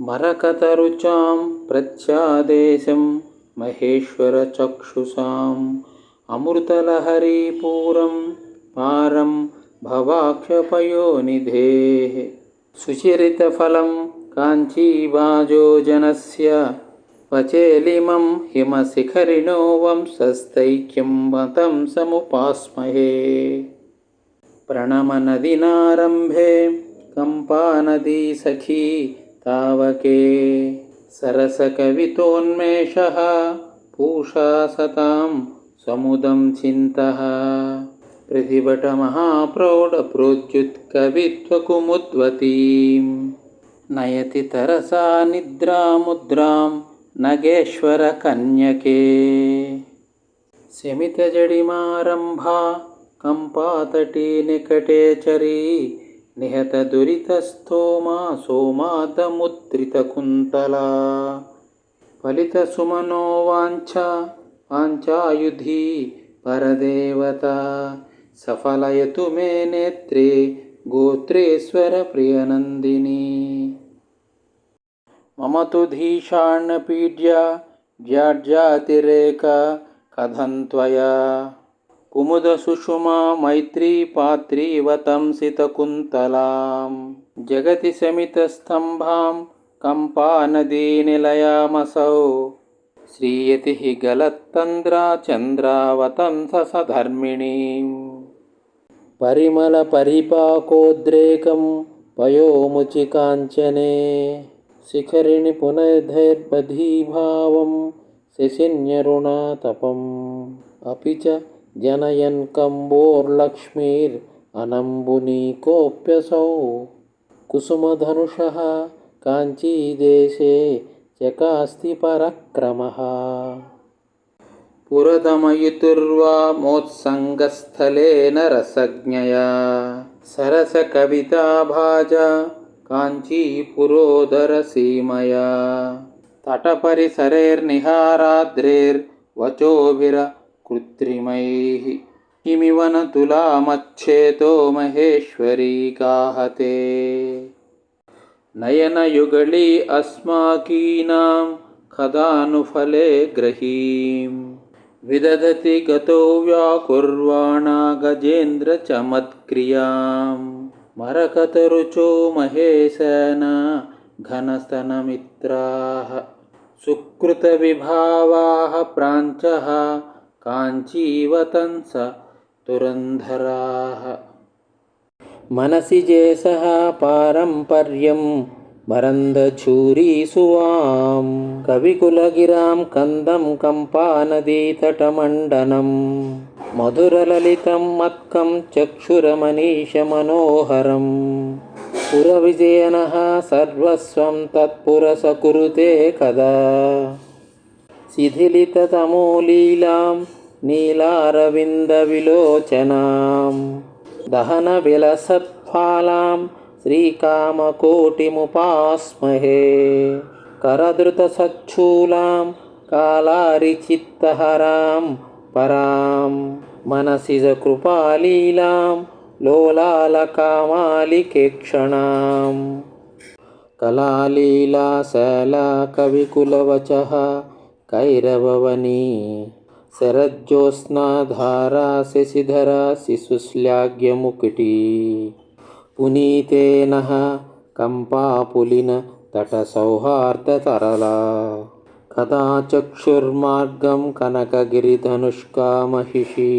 मरकतरुचां प्रत्यादेशं महेश्वरचक्षुषाम् अमृतलहरीपूरं पारं भवाक्षपयोनिधेः सुचरितफलं काञ्चीबाजोजनस्य वचेलिमं हिमशिखरिणो वंशस्तैक्यं मतं समुपास्महे। प्रणमनदिनारम्भे कम्पानदी सखी तावके सरसकवितोन्मेषः पूषा सतां समुदं चिन्तः। प्रतिभटमहाप्रौढप्रोद्युत्कवित्वकुमुद्वतीं नयति तरसा निद्रामुद्रां नगेश्वरकन्यके। शमितजडिमारम्भा कम्पातटी निकटे నిహతదురితస్థోమా సోమాతముత్రితకుంతలా ఫలితసుమనో వాంఛ వాంఛాయుధి పరదేవత. సఫలయతు మే నేత్రే గోత్రేశ్వర ప్రియనందిని. మమ తు ధీషాణపీడ్య జాడ్జాతిరేక కథం कुमुदसुषुमा मैत्रीपात्रीवतंसितकुन्तलां जगति शमितस्तम्भां कम्पानदीनिलयामसौ। श्रीयति हि गलत्तन्द्रा चन्द्रावतंसधर्मिणीम् परिमलपरिपाकोद्रेकं पयोमुचिकाञ्चने शिखरिणि पुनर्धैर्बधीभावं शशिन्यरुणातपम्। अपि च జనయన్ కంబోర్లక్ష్మీర్ అనంబునీకోప్యసౌ కుసుమధనుష కాంచీదేశే చకాస్తి పరక్రమ. పురతమయుతుర్వా మోత్సంగస్థలేన రసజ్ఞయా సరస కవితాభాజ కాంచీపురోదరసీమయా తటపరిసరేర్నిహారాద్రేర్వచోభిర तटपरिसरैर्निहाराद्रेर्वचोभिरकृत्रिमैः किमिव न तुलामच्छेतो महेश्वरी गाहते नयनयुगळी अस्माकीनां कदानुफले ग्रहीम्। विदधति गतो व्याकुर्वाणा गजेन्द्रचमत्क्रियां मरकतरुचो महेशन घनस्तनमित्राः। सुकृतविभावाः प्राञ्चः काञ्चीवतंस तुरन्धराः मनसि जेसः पारम्पर्यं मरन्दछूरीसुवां कविकुलगिरां कन्दं कम्पानदीतटमण्डनं मधुरललितं मत्कं चक्षुरमनीषमनोहरं पुरविजयनः सर्वस्वं तत्पुरसकुरुते कदा शिथिलिततमोलीलां नीलारविन्दविलोचनां दहनविलसत्फालां श्रीकामकोटिमुपास्महे करधृतसच्छूलां कालारिचित्तहरां परां मनसि च कृपालीलां लोलालकामालिकेक्षणां कलालीलाशला कविकुलवचः कैरववनी शरज्योत्स्नाधारा शशिधरा शिशुश्लाघ्यमुकुटी पुनीतेनः कम्पापुलिनतटसौहार्दतरला कदा चक्षुर्मार्गं कनकगिरिधनुष्का महिषी